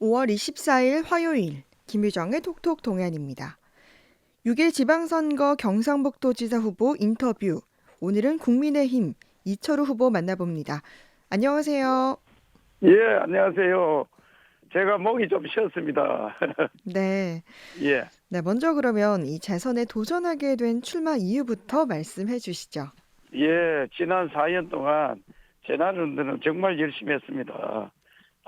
5월 24일 화요일 김유정의 톡톡 동안입니다. 6일 지방선거 경상북도지사 후보 인터뷰. 오늘은 국민의힘 이철우 후보 만나봅니다. 안녕하세요. 예, 안녕하세요. 제가 목이 좀 쉬었습니다. 네. 예. 네, 먼저 그러면 이 재선에 도전하게 된 출마 이유부터 말씀해 주시죠. 예, 지난 4년 동안 재난운동은 정말 열심히 했습니다.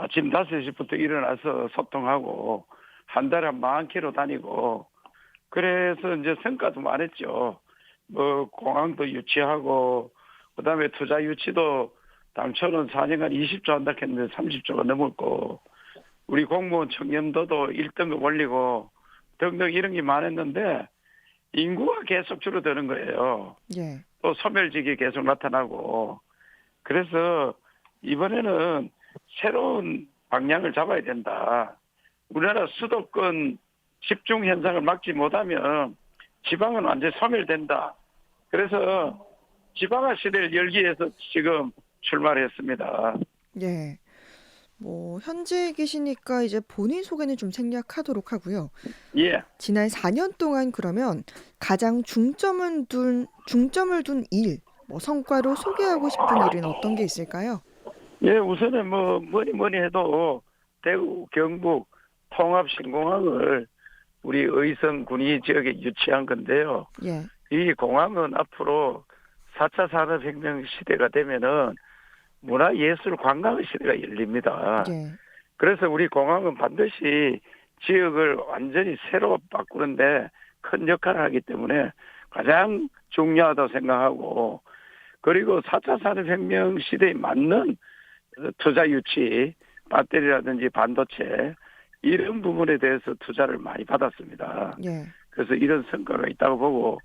아침 5시부터 일어나서 소통하고 한 달에 한만 킬로 다니고 그래서 이제 성과도 많았죠. 뭐 공항도 유치하고 그다음에 투자 유치도 당초는 4년간 20조 한다 했는데 30조가 넘었고 우리 공무원 청렴도도 1등급 올리고 등등 이런 게 많았는데 인구가 계속 줄어드는 거예요. 예. 또 소멸직이 계속 나타나고 그래서 이번에는 새로운 방향을 잡아야 된다. 우리나라 수도권 집중 현상을 막지 못하면 지방은 완전 히 소멸된다. 그래서 지방화 시대를 열기 위해서 지금 출마를 했습니다. 예. 뭐 현재 계시니까 이제 본인 소개는 좀 생략하도록 하고요. 예. 지난 4년 동안 그러면 가장 중점을 둔 중점을 둔 일, 뭐 성과로 소개하고 싶은 일은 어떤 게 있을까요? 예, 우선은 뭐 뭐니 뭐니 해도 대구, 경북 통합 신공항을 우리 의성 군위 지역에 유치한 건데요. 예. 이 공항은 앞으로 4차 산업혁명 시대가 되면은 문화 예술 관광의 시대가 열립니다. 예. 그래서 우리 공항은 반드시 지역을 완전히 새로 바꾸는데 큰 역할을 하기 때문에 가장 중요하다고 생각하고 그리고 4차 산업혁명 시대에 맞는 투자 유치, 배터리라든지 반도체 이런 부분에 대해서 투자를 많이 받았습니다. 예. 그래서 이런 성과가 있다고 보고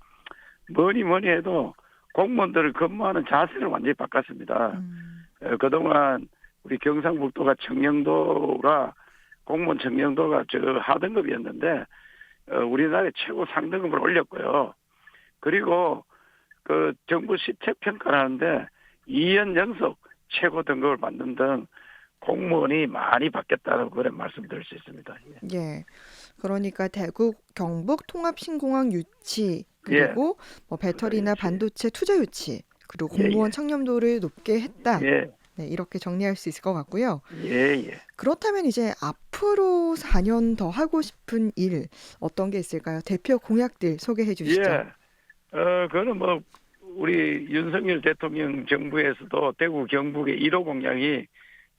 뭐니 뭐니 해도 공무원들을 근무하는 자세를 완전히 바꿨습니다. 음. 어, 그동안 우리 경상북도가 청령도가 공무원 청령도가 저 하등급이었는데 어, 우리나라의 최고 상등급을 올렸고요. 그리고 그 정부 시책 평가를 하는데 2년 연속 최고 등급을 받는 등 공무원이 많이 바뀌었다는 그런 말씀드릴 수 있습니다. 예. 예. 그러니까 대구 경북 통합 신공항 유치 그리고 뭐 배터리나 유치. 반도체 투자 유치 그리고 예, 공무원 예. 청렴도를 높게 했다. 예, 네, 이렇게 정리할 수 있을 것 같고요. 예, 예. 그렇다면 이제 앞으로 4년 더 하고 싶은 일 어떤 게 있을까요? 대표 공약들 소개해 주시죠. 예. 어, 그거는 뭐, 우리 윤석열 대통령 정부에서도 대구 경북의 1호 공약이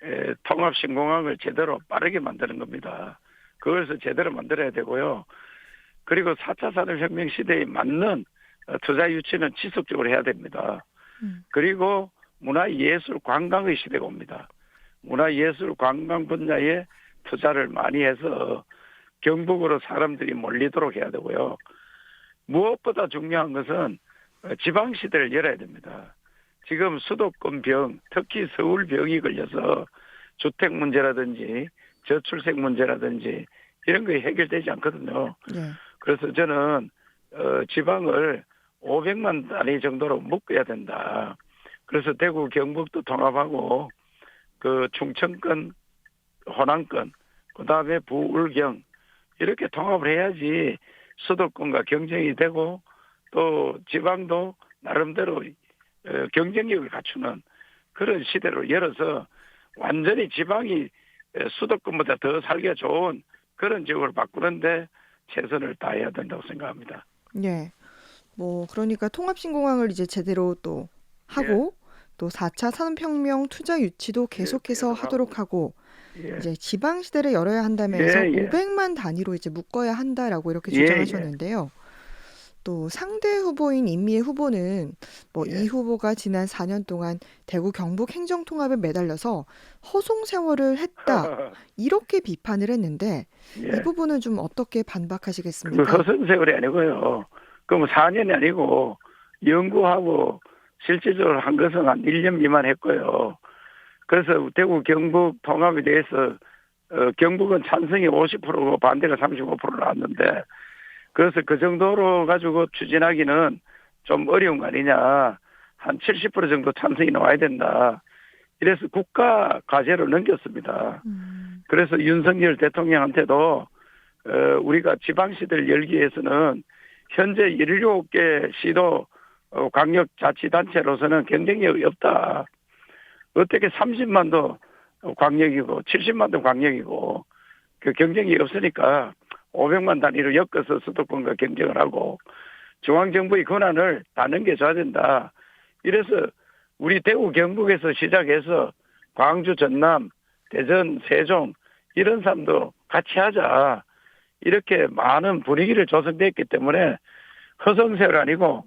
에, 통합신공항을 제대로 빠르게 만드는 겁니다. 그것을 제대로 만들어야 되고요. 그리고 4차 산업혁명 시대에 맞는 어, 투자 유치는 지속적으로 해야 됩니다. 음. 그리고 문화예술 관광의 시대가 옵니다. 문화예술 관광 분야에 투자를 많이 해서 경북으로 사람들이 몰리도록 해야 되고요. 무엇보다 중요한 것은 어, 지방 시대를 열어야 됩니다. 지금 수도권 병, 특히 서울 병이 걸려서 주택 문제라든지 저출생 문제라든지 이런 게 해결되지 않거든요. 예. 그래서 저는 어, 지방을 500만 단위 정도로 묶어야 된다. 그래서 대구 경북도 통합하고 그 충청권, 호남권, 그 다음에 부울경 이렇게 통합을 해야지 수도권과 경쟁이 되고 또 지방도 나름대로 어, 경쟁력을 갖추는 그런 시대로 열어서 완전히 지방이 에, 수도권보다 더 살기가 좋은 그런 지역으로 바꾸는데 최선을 다해야 된다고 생각합니다. 예. 뭐 그러니까 통합 신공항을 이제 제대로 또 하고 또 4차 산업혁명 투자 유치도 계속해서 계속하고. 하도록 하고 예. 이제 지방 시대를 열어야 한다면서 예, 예. 500만 단위로 이제 묶어야 한다라고 이렇게 예, 주장하셨는데요. 또 상대 후보인 임미애 후보는 뭐이 예. 후보가 지난 4년 동안 대구 경북 행정 통합에 매달려서 허송 세월을 했다 이렇게 비판을 했는데 예. 이 부분은 좀 어떻게 그 반박하시겠습니까? 허선 세월이 아니고요. 그럼 4년이 아니고 연구하고 실질적으로 한 것은 한 1년 미만 했고요. 그래서 대구 경북 통합에 대해서 어, 경북은 찬성이 50%고 반대가 35% 나왔는데 그래서 그 정도로 가지고 추진하기는 좀 어려운 거 아니냐. 한 70% 정도 찬성이 나와야 된다. 이래서 국가 과제로 넘겼습니다. 음, 그래서 윤석열 대통령한테도 어, 우리가 지방시들 열기 위해서는 현재 17개 시도 어, 광역자치단체로서는 경쟁력이 없다. 어떻게 30만도 광역이고 70만도 광역이고 그 경쟁이 없으니까 500만 단위로 엮어서 수도권과 경쟁을 하고 중앙정부의 권한을 다 넘겨줘야 된다. 이래서 우리 대구 경북에서 시작해서 광주, 전남, 대전, 세종 이런 사람도 같이 하자. 이렇게 많은 분위기를 조성됐기 때문에 허성세가 아니고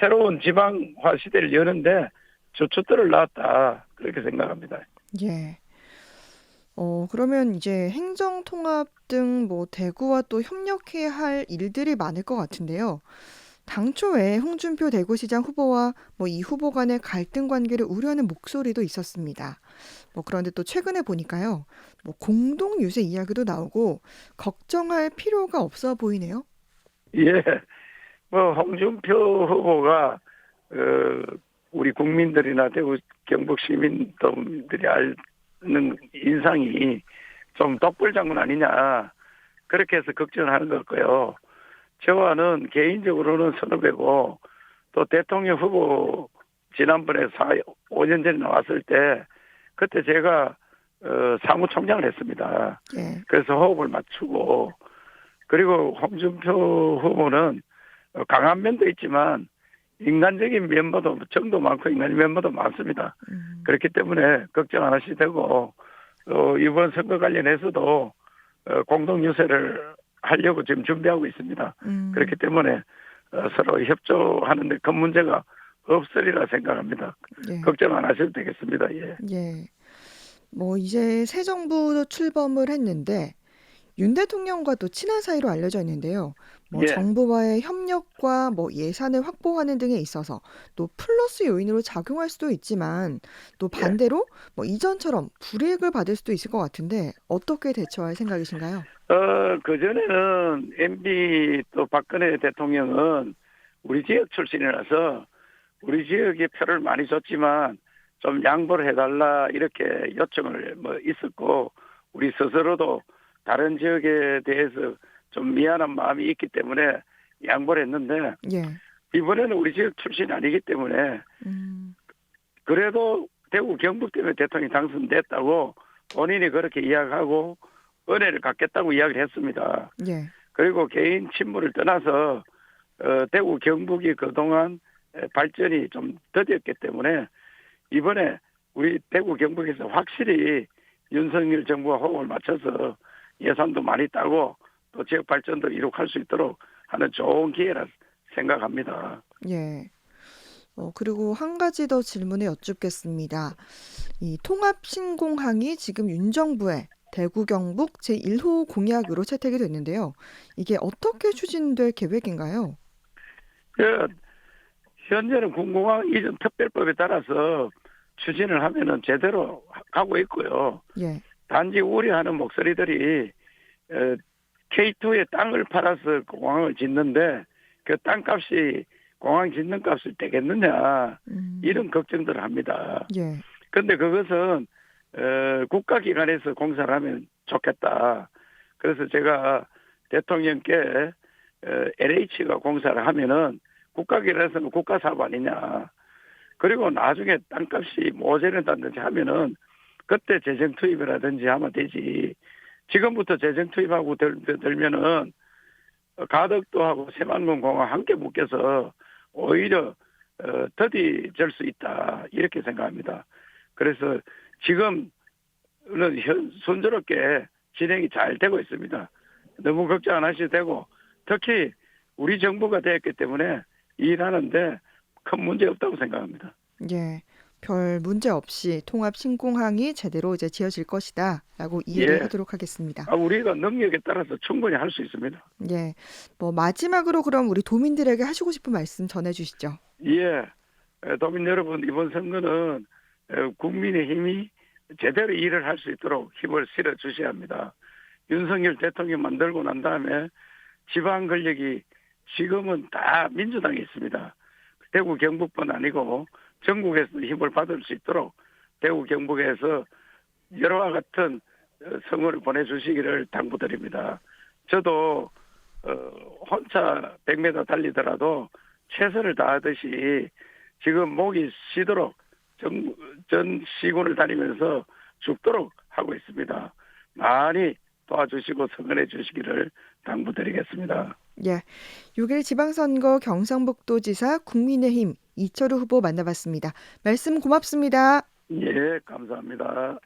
새로운 지방화 시대를 여는데 주춧돌을 놨다. 그렇게 생각합니다. 예. 어, 그러면 이제 행정 통합 등 뭐 대구와 또 협력해야 할 일들이 많을 것 같은데요. 당초에 홍준표 대구시장 후보와 뭐 이 후보 간의 갈등 관계를 우려하는 목소리도 있었습니다. 뭐 그런데 또 최근에 보니까요. 뭐 공동 유세 이야기도 나오고 걱정할 필요가 없어 보이네요. 예. 뭐 홍준표 후보가 어, 우리 국민들이나 대구 경북 시민들이 아 는 인상이 좀 독불 장군 아니냐 그렇게 해서 걱정하는 을 거고요. 저와는 개인적으로는 선후배고 또 대통령 후보 지난번에 4, 5년 전에 나왔을 때 그때 제가 어, 사무총장을 했습니다. 예. 그래서 호흡을 맞추고 그리고 홍준표 후보는 어, 강한 면도 있지만 인간적인 면모도 정도 많고 인간적인 면모도 많습니다. 음, 그렇기 때문에 걱정 안 하셔도 되고 어, 이번 선거 관련해서도 어, 공동 유세를 하려고 지금 준비하고 있습니다. 음, 그렇기 때문에 어, 서로 협조하는데 큰 문제가 없으리라 생각합니다. 예. 걱정 안 하셔도 되겠습니다. 예. 예. 뭐 이제 새 정부 출범을 했는데 윤 대통령과 또 친한 사이로 알려져 있는데요. 뭐 예. 정부와의 협력과 뭐 예산을 확보하는 등에 있어서 또 플러스 요인으로 작용할 수도 있지만 또 예. 반대로 뭐 이전처럼 불이익을 받을 수도 있을 것 같은데 어떻게 대처할 생각이신가요? 어, 그전에는 MB 또 박근혜 대통령은 우리 지역 출신이라서 우리 지역에 표를 많이 줬지만 좀 양보를 해달라 이렇게 요청을 뭐 있었고 우리 스스로도 다른 지역에 대해서 좀 미안한 마음이 있기 때문에 양보를 했는데 예. 이번에는 우리 지역 출신이 아니기 때문에 음, 그래도 대구 경북 때문에 대통령이 당선됐다고 본인이 그렇게 이야기하고 은혜를 갖겠다고 이야기를 했습니다. 예. 그리고 개인 친문을 떠나서 어, 대구 경북이 그동안 에, 발전이 좀 더뎠기 때문에 이번에 우리 대구 경북에서 확실히 윤석열 정부와 호흡을 맞춰서 예산도 많이 따고 또 지역 발전도 이룩할 수 있도록 하는 좋은 기회라 생각합니다. 예. 어, 그리고 한 가지 더 질문을 여쭙겠습니다. 이 통합 신공항이 지금 윤 정부의 대구 경북 제1호 공약으로 채택이 됐는데요. 이게 어떻게 추진될 계획인가요? 그 현재는 군공항 이전 특별법에 따라서 추진을 하면은 제대로 가고 있고요. 예. 단지 우려하는 목소리들이 어, K2에 땅을 팔아서 공항을 짓는데 그 땅값이 공항 짓는 값을 되겠느냐 음, 이런 걱정들을 합니다. 예. 그런데 그것은 어, 국가기관에서 공사를 하면 좋겠다. 그래서 제가 대통령께 어, LH가 공사를 하면은 국가기관에서는 국가사업 아니냐. 그리고 나중에 땅값이 모자란다든지 하면은 그때 재정 투입이라든지 하면 되지. 지금부터 재정 투입하고 들, 들면은 가덕도 하고 새만금 공항 함께 묶여서 오히려 어, 더디질 수 있다 이렇게 생각합니다. 그래서 지금은 현, 순조롭게 진행이 잘 되고 있습니다. 너무 걱정 안 하셔도 되고 특히 우리 정부가 되었기 때문에 일하는데 큰 문제 없다고 생각합니다. 예. 별 문제 없이 통합 신공항이 제대로 이제 지어질 것이다라고 이해를 예. 하도록 하겠습니다. 아, 우리가 능력에 따라서 충분히 할 수 있습니다. 예. 뭐 마지막으로 그럼 우리 도민들에게 하시고 싶은 말씀 전해 주시죠. 예, 에, 도민 여러분 이번 선거는 에, 국민의 힘이 제대로 일을 할 수 있도록 힘을 실어 주셔야 합니다. 윤석열 대통령 만들고 난 다음에 지방 권력이 지금은 다 민주당에 있습니다. 대구 경북뿐 아니고 전국에서 힘을 받을 수 있도록 대구 경북에서 여러와 같은 어, 성원을 보내주시기를 당부드립니다. 저도 어, 혼자 100m 달리더라도 최선을 다하듯이 지금 목이 쉬도록 전, 전 시군을 다니면서 죽도록 하고 있습니다. 많이 도와주시고 성원해 주시기를 당부드리겠습니다. 예. 6일 지방선거 경상북도지사 국민의힘 이철우 후보 만나봤습니다. 말씀 고맙습니다. 예, 감사합니다.